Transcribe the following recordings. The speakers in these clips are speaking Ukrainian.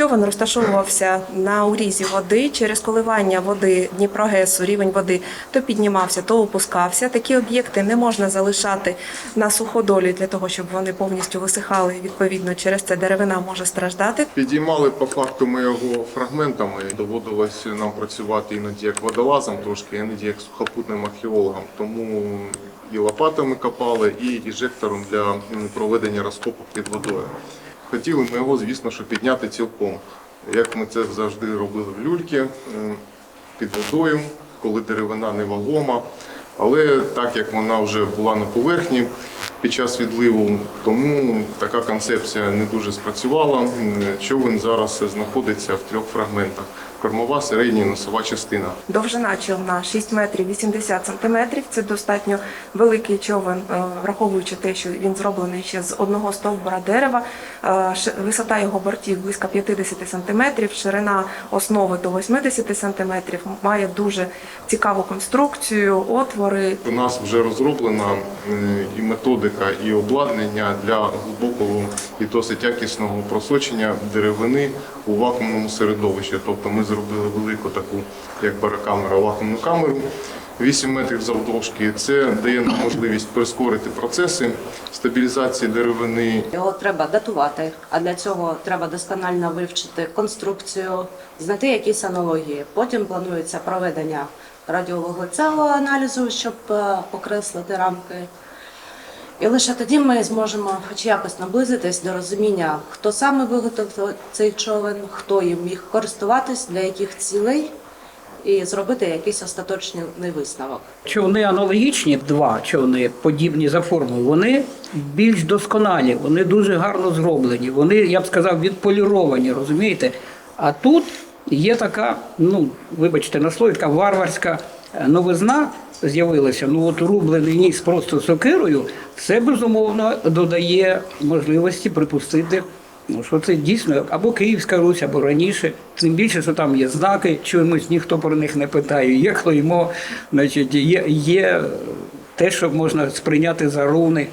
Човен розташовувався на урізі води. Через коливання води Дніпрогесу рівень води то піднімався, то опускався. Такі об'єкти не можна залишати на суходолі для того, щоб вони повністю висихали. Відповідно, через це деревина може страждати. Підіймали по факту ми його фрагментами. Доводилось нам працювати іноді як водолазом трошки, іноді як сухопутним археологом. Тому і лопатами копали, і іжектором для проведення розкопок під водою. Хотіли ми його, звісно, що підняти цілком. Як ми це завжди робили в люльки під водою, коли деревина невагома. Але так як вона вже була на поверхні під час відливу, тому така концепція не дуже спрацювала. Човен зараз знаходиться в трьох фрагментах: кормова, середня носова частина. Довжина човна 6 метрів 80 сантиметрів. Це достатньо великий човен, е, враховуючи те, що він зроблений ще з одного стовбура дерева. Е, Висота його бортів близько 50 сантиметрів, ширина основи до 80 сантиметрів. Має дуже цікаву конструкцію, отвори. У нас вже розроблена і методика, і обладнання для глибокого і досить якісного просочення деревини у вакуумному середовищі. Тобто ми зробили велику таку, як барокамера, вакуумну камеру. 8 метрів завдовжки. Це дає нам можливість прискорити процеси стабілізації деревини Його треба датувати, а для цього треба досконально вивчити конструкцію, знайти якісь аналогії. Потім планується проведення радіовуглецевого аналізу, щоб е, покреслити рамки. І лише тоді ми зможемо хоч якось наблизитись до розуміння, хто саме виготовив цей човен, хто їм міг користуватись, для яких цілей, і зробити якийсь остаточний висновок. Човни аналогічні, два човни подібні за формою, вони більш досконалі, вони дуже гарно зроблені, вони, я б сказав, відполіровані, розумієте? А тут є така, ну, вибачте на слові, така варварська новизна з'явилася. Ну от рублений ніс просто сокирою, це безумовно додає можливості припустити. Ну, що це дійсно або Київська Русь, або раніше. Тим більше, що там є знаки, чомусь ніхто про них не питає. Є клеймо, значить, є, є те, що можна сприйняти за руни.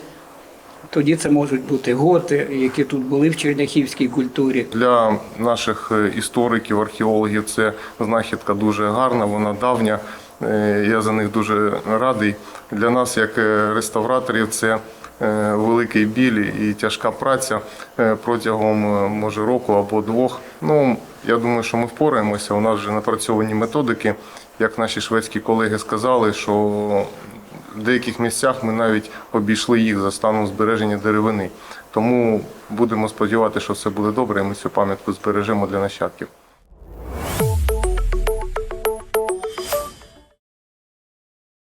Тоді це можуть бути готи, які тут були в черняхівській культурі. Для наших е, істориків, археологів це знахідка дуже гарна, вона давня. Е, Я за них дуже радий. Для нас, як е, реставраторів, це е, великий біль і тяжка праця протягом може року або двох. Ну я думаю, що ми впораємося. У нас вже напрацьовані методики. Як наші шведські колеги сказали, що в деяких місцях ми навіть обійшли їх за станом збереження деревини. Тому будемо сподіватися, що все буде добре, і ми цю пам'ятку збережемо для нащадків.